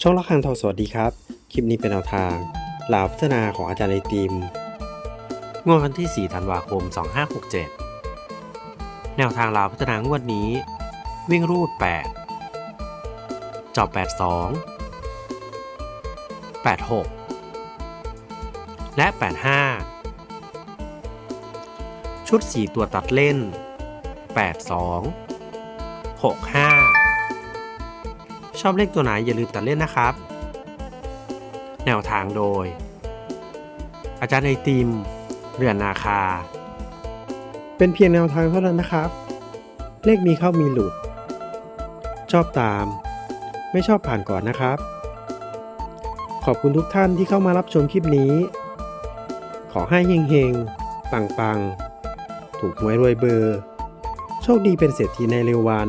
ช่องละครังทองสวัสดีครับ คลิปนี้เป็นแนวทางหลาพัฒนาของอาจารย์ไอติมงวดวันที่ 4 ธันวาคม 2567 แนวทางลาวพัฒนางวดนี้ วิ่งรูด 8จอบ82 86 และ 85 ชุด 4 ตัวตัดเล่น 82 65 ชอบเลขตัวไหนอย่าลืมตัดเล่นนะครับ แนวทางโดย อาจารย์ไอติม เรือนนาคา เป็นเพียงแนวทางเท่านั้นนะครับ เลขมีเข้ามีหลุด ชอบตาม ไม่ชอบผ่านก่อนนะครับ ขอบคุณทุกท่านที่เข้ามารับชมคลิปนี้ ขอให้เฮงๆ ปังๆ ถูกหวยรวยเบอร์ โชคดีเป็นเศรษฐีในเร็ววัน